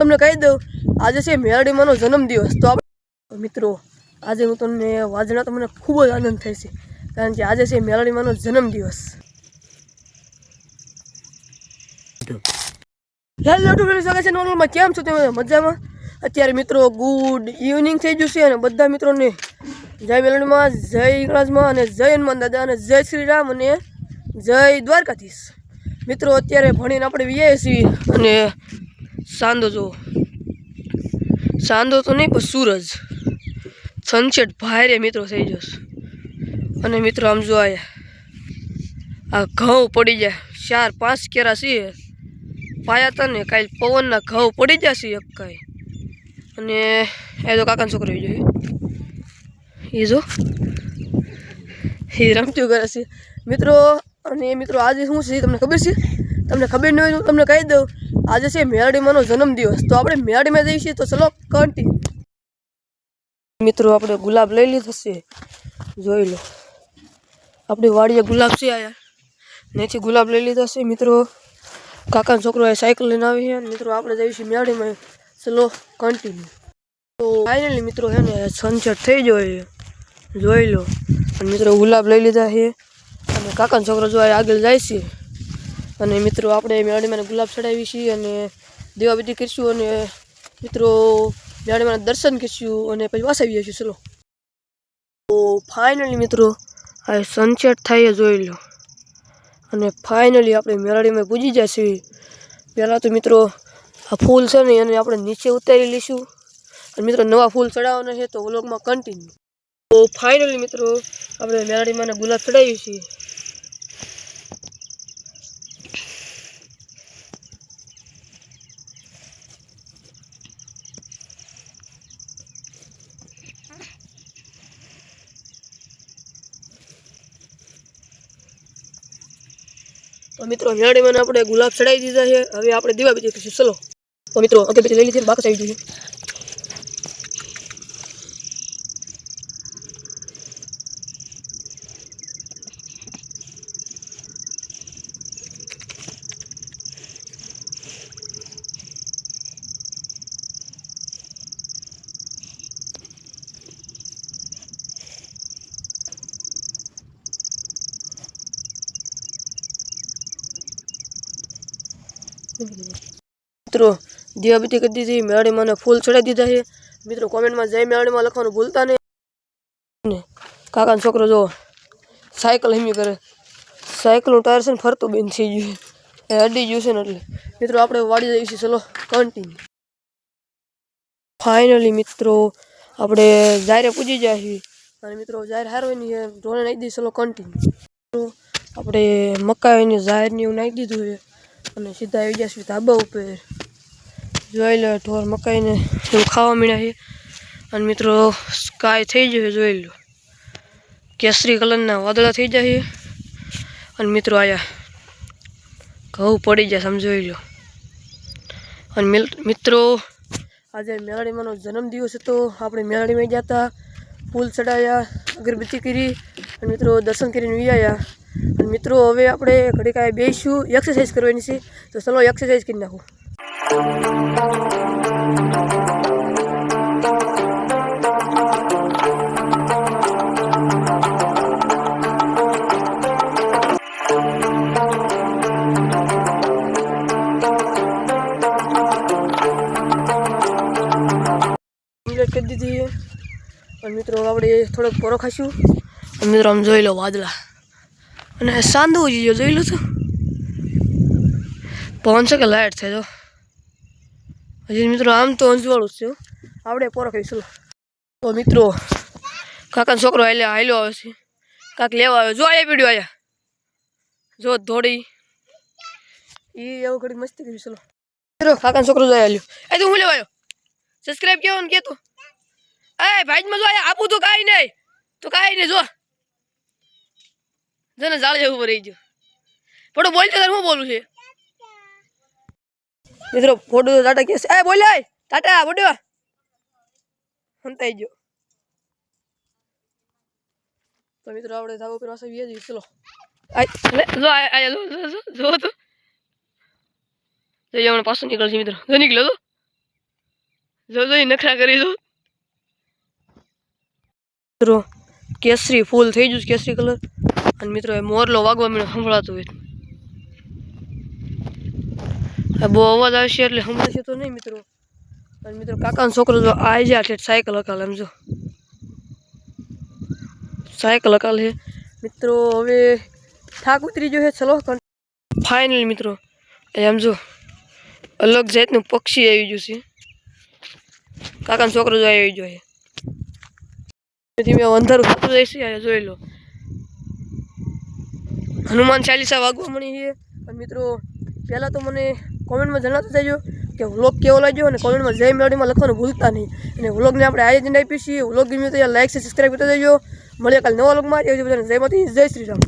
તમને કહી દઉં, આજે છે મેરડીમાંનો જન્મદિવસ. તો આપણે મિત્રો, આજે હું તમને વાજણા તો મને ખૂબ જ આનંદ થાય છે, કારણ કે આજે છે મેરડીમાંનો જન્મદિવસ. કેમ છો તમે? મજામાં? અત્યારે મિત્રો ગુડ ઇવનિંગ થઈ ગયું છે અને બધા મિત્રોને જય મેલડીમાં જય ઇંગળાજમાં અને જય હનુમાન દાદા અને જય શ્રી રામ અને જય દ્વારકાધીશ. મિત્રો, અત્યારે ભણીને આપણે વિયાએ છીએ અને સાંદો જો સાંદો તો નહીં, પણ સૂરજ. સનસેટ ભારે મિત્રો થઈ જશે અને મિત્રો, આમ જો આ ઘઉં પડી જાય. ચાર, પાંચ કેરા સીએ. પાયા હતા ને કાંઈ પવનના ઘઉં પડી જશે એક કાંઈ. અને એ તો કાકાનો છોકરો જોઈએ એ જો. એ રમતું કરે છે. મિત્રો, અને એ મિત્રો આજે શું છે તમને ખબર છે? તમને ખબર ન હોય તો તમને કહી દઉં. આજે છે મેરડીમાંનો જન્મદિવસ. તો આપણે મેરડીમાં જઈએ છીએ તો ચલો કન્ટિન્યુ મિત્રો, આપણે ગુલાબ લઈ લીધો છે. જોઈ લો. આપણી વાડીએ ગુલાબ છે આયા. નેથી ગુલાબ લઈ લીધા છે, મિત્રો. કાકાનો છોકરો એ સાયકલ લઈને આવી છે. મિત્રો, આપણે જઈએ છીએ મેરડીમાં ચલો કન્ટિન્યુ તો ફાઇનલી મિત્રો છે ને સનસેટ થઈ ગયો છે. જોઈ લો. મિત્રો, ગુલાબ લઈ લીધા છે. અને કાકાનો છોકરો જો આગળ જાય છે. અને મિત્રો, આપણે મેળાડીમાં ગુલાબ ચડાવી છીએ અને દેવાબીતી કરીશું અને મિત્રો મેળાડીમાં દર્શન કરીશું અને પછી વાસાવીએ છીએ. ચલો. તો ફાઇનલી મિત્રો, આ સનસેટ થાય જોઈ લો. અને ફાઇનલી આપણે મેળાડીમાં પૂજી જશે. પહેલાં તો મિત્રો, આ ફૂલ છે ને એને આપણે નીચે ઉતારી લઈશું. અને મિત્રો, નવા ફૂલ ચડાવવાના છે તો વ્લોગમાં કન્ટિન્યુ તો ફાઇનલી મિત્રો, આપણે મેળાડીમાં ગુલાબ ચડાવીએ છીએ. તો મિત્રો મેળાડીમાં આપણે ગુલાબ ચડાવી દીધા છે. હવે આપણે દીવા બીજી કરીશું ચલો. તો મિત્રો અગરબત્તી લઈ લીધી બાકસ આવી જોઈએ મિત્રો દીવાબત્તી કરી દીધી, મેળાડીમાં ને ફૂલ ચડાવી દીધા છે. મિત્રો, કોમેન્ટમાં જય મેળાડીમાં લખવાનું ભૂલતા નહીં. ને કાકાનો છોકરો જો સાયકલ હિમી કરે. સાયકલનું ટાયર છે ને ફરતું બેન થઈ ગયું એ અડી ગયું છે ને એટલે. મિત્રો, આપણે વાડી જઈએ છીએ. ચલો કન્ટિન્યુ ફાઇનલી મિત્રો, આપણે જાયરે પૂજી જાય છીએ. અને મિત્રો, જાહેર હારવાની છે. ઢોળે નાખી દઈએ. ચલો કન્ટિન્યુ આપણે મકાઈની જાહેરની એવું નાખી દીધું છે. અને સીધા આવી જશું ધાબા ઉપર. જોઈ લો, ઢોર મકાઈને એવું ખાવા મળ્યા છે. અને મિત્રો સ્કાય થઈ જશે જોઈ લો. કેસરી કલરના વાદળા થઈ જાય અને મિત્રો, આયા ઘઉં પડી જાય સમજોઈ લો. અને મિત્રો, આજે મેળાડીમાંનો જન્મદિવસ હતો. આપણે મેળાડીમાં ગયા હતા, ફૂલ ચડાવ્યા અગરબત્તી કરી. અને મિત્રો, દર્શન કરીને વિયાયા અને મિત્રો, હવે આપણે ઘડી કાંઈ બેસીશું એક્સરસાઇઝ કરવાની છે. તો ચલો એક્સરસાઇઝ કરી નાખું. કમ્પ્લીટ કરી દીધી. છે અને મિત્રો આપણે થોડોક પોરો ખાશું મિત્રો, આમ જોઈ લો વાદળા. અને સાંદવું જોઈએ જોઈ લો તો. છે કે લાઇટ છે તો. હજી મિત્રો આમ તો અંજવાળું જ છે. આપણે પોરો ખાઈશું તો મિત્રો, કાકાનો છોકરો હાલે હાલ્યો આવે છે. કાંક લેવા આવ્યો. જો આયા પીડ્યો આયા જો ધોડી એ એવું ઘડી મસ્તી કરી, ચલો. મિત્રો, કાકાનો છોકરો જો હાલ્યો એ તું હું લેવાયો સબસ્ક્રાઈબ કેવું ને કેતો? એ ભાઈમાં જો આપું તો કાંઈ નહીં. તો કાંઈ નહીં, જો. જને જાળ જેવું રહી ગયો. ફોટો બોલ તારે હું બોલું છે? મિત્રો ફોટો ટાટા કે એ બોલ્યા ટાટા બોડ્યો સંતાઈ ગયો. તો મિત્રો આપણે ધાબો પર વાસા વીએ જઈએ ચલો. આય. લે જો આય આય જો જો જો જો તો જો. હમણાં પાછું નીકળશે મિત્રો. જો નીકળ્યો તો જો જો નખરા કરી દો મિત્રો કેસરી ફૂલ થઈ ગયું કેસરી કલર. અને મિત્રો, એ મોરલો વાગવા મને સંભળાતું હોય બહુ અવાજ આવશે એટલે સંભળાશે તો નહીં મિત્રો. અને મિત્રો, કાકાનો છોકરો જો આવી જાય છે સાયકલ હકાલ એમ જો. સાયકલ હકાલ. છે મિત્રો, હવે થાક ઉતરી ગયો છે, ચલો. ફાઇનલ મિત્રો. એમ જો, અલગ જાતનું પક્ષી આવી ગયું છે. કાકાનો છોકરો જો આવી ગયો છે. ધીમે અંધારું થતું જાય છે જોઈ લો. હનુમાન ચાલીસા વાગવા મળી છે. અને મિત્રો, પહેલાં તો મને કોમેન્ટમાં જણાવતા જજો કે વ્લોગ કેવો લાગ્યો અને કોમેન્ટમાં જય મેળવીમાં લખવાનું ભૂલતા નહીં. અને વ્લોગને આપણે આયોજન આપીએ છીએ. વ્લોગ ગમ્યો તો લાઈક છે સબસ્ક્રાઈબ કરતા જજો. મળીએ કાલે નવા વ્લોગમાં. જય માતા જય શ્રી રામ.